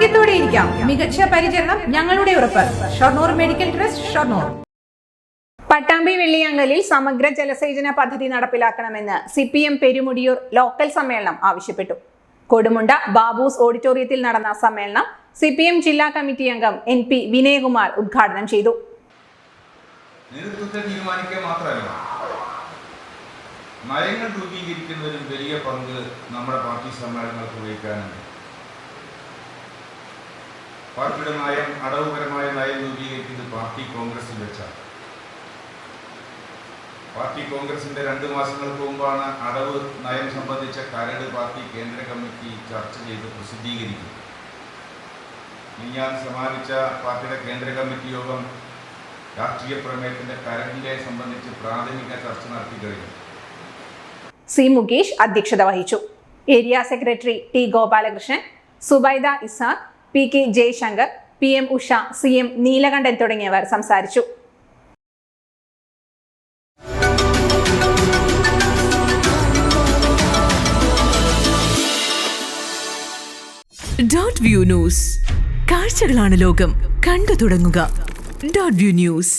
ആരോഗ്യത്തോടെ ഇരിക്കാം. മികച്ച പരിചരണം ഞങ്ങളുടെ ഉറപ്പ്. Shoranur medical trust Shoranur. Pattambi വെള്ളിയാങ്കലിൽ സമഗ്ര ജലസേചന പദ്ധതി നടപ്പിലാക്കണമെന്ന് C P M Perumudiyoor local സമ്മേളനം ആവശ്യപ്പെട്ടു. കൊടുമുണ്ട ബാബൂസ് ഓഡിറ്റോറിയത്തിൽ നടന്ന സമ്മേളനം സി പി എം ജില്ലാ കമ്മിറ്റി അംഗം എൻ പി വിനയകുമാർ ഉദ്ഘാടനം ചെയ്തു. നേതൃത്വത്തെ തീരുമാനിക്കുക മാത്രമല്ല നയങ്ങൾ രൂപീകരിക്കുന്നതിലും വലിയ പങ്ക് നമ്മുടെ പാർട്ടി സമ്മേളനങ്ങൾക്ക് വഹിക്കാനുണ്ട്. പാർട്ടിയുടെ അടവുപരമായ നയം രൂപീകരിക്കുന്നത് പാർട്ടി കോൺഗ്രസിൽ വെച്ചാണ്. പാർട്ടി കോൺഗ്രസിന്റെ രണ്ട് മാസങ്ങൾക്ക് മുമ്പാണ് അടവ് നയം സംബന്ധിച്ച കരട് പാർട്ടി കേന്ദ്ര കമ്മിറ്റി ചർച്ച ചെയ്ത് പ്രസിദ്ധീകരിക്കുന്നത്. ഞാൻ സമാപിച്ച പാർട്ടിയുടെ കേന്ദ്ര കമ്മിറ്റി യോഗം രാഷ്ട്രീയ പ്രമേയത്തിന്റെ കരടിനെ സംബന്ധിച്ച് പ്രാഥമിക ചർച്ച നടത്തി കഴിഞ്ഞു. സി മുകേഷ് അധ്യക്ഷത വഹിച്ചു. Area secretary T Gopalakrishnan Subaida Isaq P K Jayashankar P M Usha C M Neelakandan തുടങ്ങിയവർ സംസാരിച്ചു. ഡോട്ട് വ്യൂ ന്യൂസ് കാഴ്ചകളാണ് ലോകം. കണ്ടു തുടങ്ങുക. Dot view news